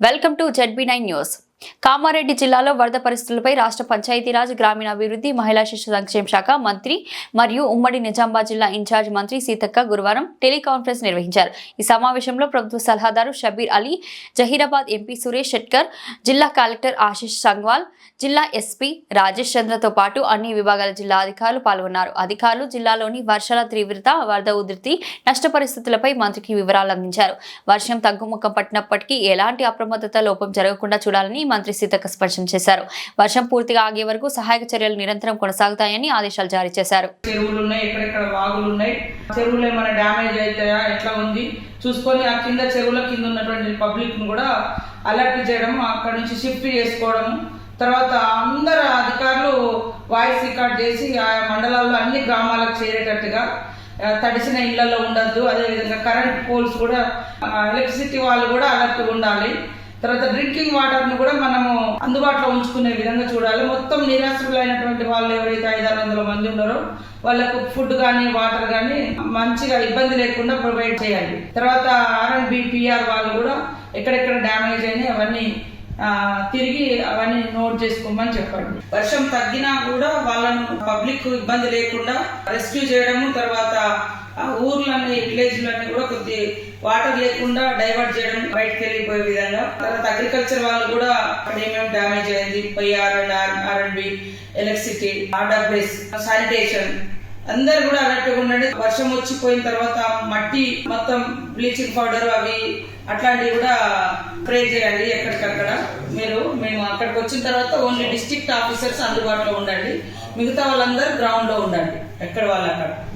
welcome to ZB nine news Kamareddy జిల్లాలో వరద పరిస్థితులపై రాష్ట్ర పంచాయతీరాజ్ గ్రామీణాభివృద్ధి మహిళా శిశు సంక్షేమ శాఖ మంత్రి మరియు ఉమ్మడి నిజామాబాద్ జిల్లా ఇన్ఛార్జ్ మంత్రి సీతక్క గురువారం టెలికాన్ఫరెన్స్ నిర్వహించారు. ఈ సమావేశంలో ప్రభుత్వ సలహాదారు షబీర్ అలీ జహీరాబాద్ ఎంపీ సురేష్ షెట్కర్ జిల్లా కలెక్టర్ ఆశిష్ సంగ్వాల్ జిల్లా ఎస్పీ రాజేష్ చంద్రతో పాటు అన్ని విభాగాల జిల్లా అధికారులు పాల్గొన్నారు. అధికారులు జిల్లాలోని వర్షాల తీవ్రత వరద ఉధృతి నష్ట పరిస్థితులపై మంత్రికి వివరాలు అందించారు. వర్షం తగ్గుముఖం పట్టినప్పటికీ ఎలాంటి అప్రమత్తత లోపం జరగకుండా చూడాలని మంత్రి సీతక్క స్పష్టం చేశారు. వర్షం పూర్తిగా ఆగే వరకు సహాయక చర్యలు నిరంతరం కొనసాగుతాయని ఆదేశాలు జారీ చేశారు. చెరువులు ఉన్నాయి ఎక్కడెక్కడ వాగులు ఉన్నాయి చెరువులు ఏమైనా డ్యామేజ్ అవుతాయా ఎట్లా ఉంది? చూసుకొని ఆ కింద చెరువుల కింద ఉన్నటువంటి పబ్లిక్ను కూడా అలర్ట్ చేయడం అక్కడ నుంచి షిఫ్ట్ చేసుకోవడం తర్వాత అందరు అధికారులు వాయిస్ రికార్డ్ చేసి ఆ మండలాల్లో అన్ని గ్రామాలకు చేరేటట్టుగా తడిసిన ఇళ్ళలో ఉండద్దు అదేవిధంగా కరెంట్ పోల్స్ కూడా ఎలక్ట్రిసిటీ వాళ్ళు కూడా అలర్ట్ ఉండాలి. తర్వాత డ్రింకింగ్ వాటర్ను కూడా మనము అందుబాటులో ఉంచుకునే విధంగా చూడాలి. మొత్తం నిరాశ్రులైనటువంటి వాళ్ళు ఎవరైతే ఐదారు వందల మంది ఉన్నారో వాళ్ళకు ఫుడ్ కానీ వాటర్ కానీ మంచిగా ఇబ్బంది లేకుండా ప్రొవైడ్ చేయాలి. తర్వాత ఆర్ వాళ్ళు కూడా ఎక్కడెక్కడ డ్యామేజ్ అయినాయి అవన్నీ తిరిగి అవన్నీ నోట్ చేసుకోమని చెప్పండి. వర్షం తగ్గినా కూడా వాళ్ళను పబ్లిక్ ఇబ్బంది లేకుండా రెస్క్యూ చేయడము తర్వాత ఆ ఊర్లన్నీ విలేజ్లన్నీ కూడా కొద్ది వాటర్ లేకుండా డైవర్ట్ చేయడం బయటకు వెళ్ళిపోయే విధంగా. తర్వాత అగ్రికల్చర్ వాళ్ళు కూడా అక్కడ ఏమేమి డ్యామేజ్ అయింది PR and R and B electricity RWS sanitation అందరు కూడా అలర్ట్ ఉండండి. వర్షం వచ్చిపోయిన తర్వాత మట్టి మొత్తం బ్లీచింగ్ పౌడర్ అవి అట్లాంటివి కూడా స్ప్రే చేయండి ఎక్కడికక్కడ. మీరు మేము అక్కడికి వచ్చిన తర్వాత ఓన్లీ డిస్ట్రిక్ట్ ఆఫీసర్స్ అందుబాటులో ఉండండి. మిగతా వాళ్ళందరూ గ్రౌండ్లో ఉండండి. ఎక్కడ వాళ్ళు అక్కడ.